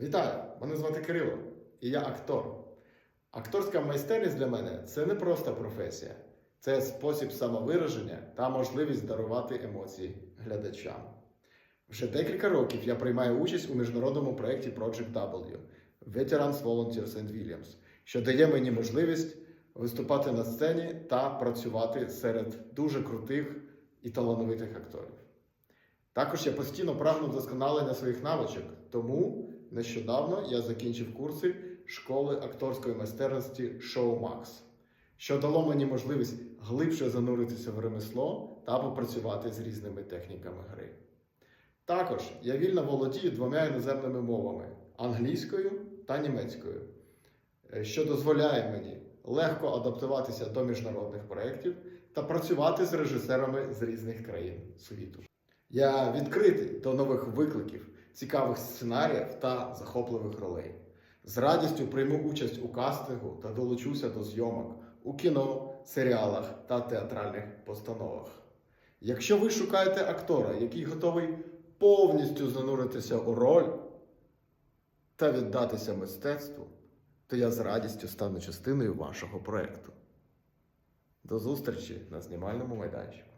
Вітаю! Мене звати Кирило, і я актор. Акторська майстерність для мене це не просто професія, це спосіб самовираження та можливість дарувати емоції глядачам. Вже декілька років я приймаю участь у міжнародному проєкті Project W Veterans Volunteer St. Williams, що дає мені можливість виступати на сцені та працювати серед дуже крутих і талановитих акторів. Також я постійно прагну вдосконалення своїх навичок, тому нещодавно я закінчив курси школи акторської майстерності Max, що дало мені можливість глибше зануритися в ремесло та попрацювати з різними техніками гри. Також я вільно володію двома іноземними мовами англійською та німецькою, е, що дозволяє мені легко адаптуватися до міжнародних проєктів та працювати з режисерами з різних країн світу. Я відкритий до нових викликів, цікавих сценаріїв та захопливих ролей. З радістю прийму участь у кастингу та долучуся до зйомок у кіно, серіалах та театральних постановах. Якщо ви шукаєте актора, який готовий повністю зануритися у роль та віддатися мистецтву, то я з радістю стану частиною вашого проекту. До зустрічі на знімальному майданчику.